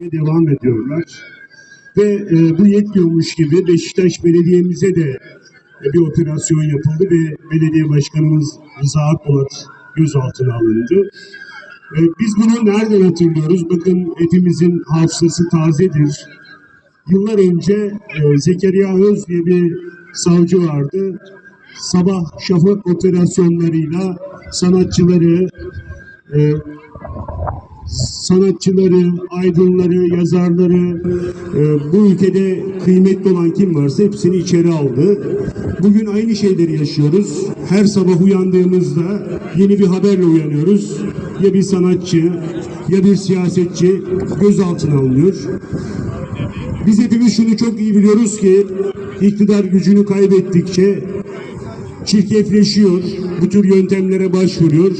devam ediyorlar. Ve e, bu yetmiyormuş gibi Beşiktaş Belediye'mize de e, bir operasyon yapıldı ve belediye başkanımız Rıza Akpolat gözaltına alındı. E, biz bunu nereden hatırlıyoruz? Bakın hepimizin hafızası tazedir. Yıllar önce e, Zekeriya Öz diye bir savcı vardı. Sabah şafak operasyonlarıyla sanatçıları, e, sanatçıları, aydınları, yazarları, e, bu ülkede kıymetli olan kim varsa hepsini içeri aldı. Bugün aynı şeyleri yaşıyoruz. Her sabah uyandığımızda yeni bir haberle uyanıyoruz. Ya bir sanatçı ya bir siyasetçi gözaltına alınıyor. Biz hepimiz şunu çok iyi biliyoruz ki iktidar gücünü kaybettikçe çirkefleşiyor, bu tür yöntemlere başvuruyor.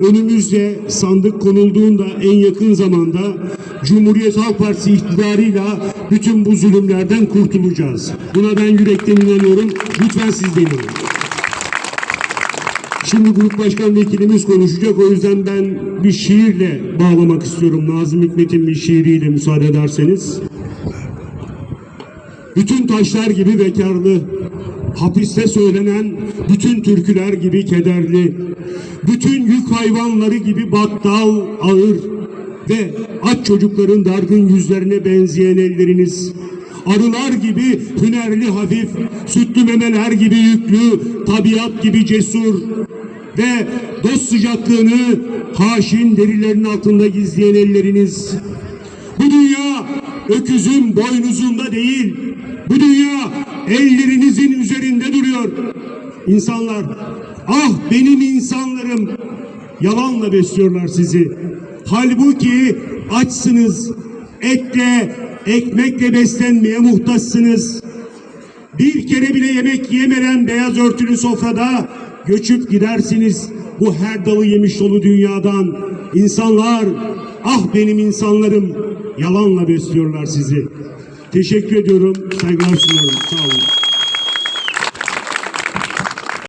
Önümüzde sandık konulduğunda en yakın zamanda Cumhuriyet Halk Partisi iktidarıyla bütün bu zulümlerden kurtulacağız. Buna ben yürekten inanıyorum. Lütfen siz de inanın. Şimdi Grup Başkan Vekilimiz konuşacak. O yüzden ben bir şiirle bağlamak istiyorum. Nazım Hikmet'in bir şiiriyle müsaade ederseniz. Bütün taşlar gibi bekarlı, hapiste söylenen bütün türküler gibi kederli, bütün yük hayvanları gibi battal, ağır ve aç çocukların dargın yüzlerine benzeyen elleriniz, arılar gibi hünerli hafif, sütlü memeler gibi yüklü, tabiat gibi cesur ve dost sıcaklığını haşin derilerin altında gizleyen elleriniz, bu dünya öküzün boynuzunda değil. Bu dünya ellerinizin üzerinde duruyor. İnsanlar, ah benim insanlarım yalanla besliyorlar sizi. Halbuki açsınız, etle, ekmekle beslenmeye muhtaçsınız. Bir kere bile yemek yemeden beyaz örtülü sofrada göçüp gidersiniz bu her dalı yemiş dolu dünyadan. İnsanlar, ah benim insanlarım yalanla besliyorlar sizi. Teşekkür ediyorum, saygılar sunuyorum. Sağ olun.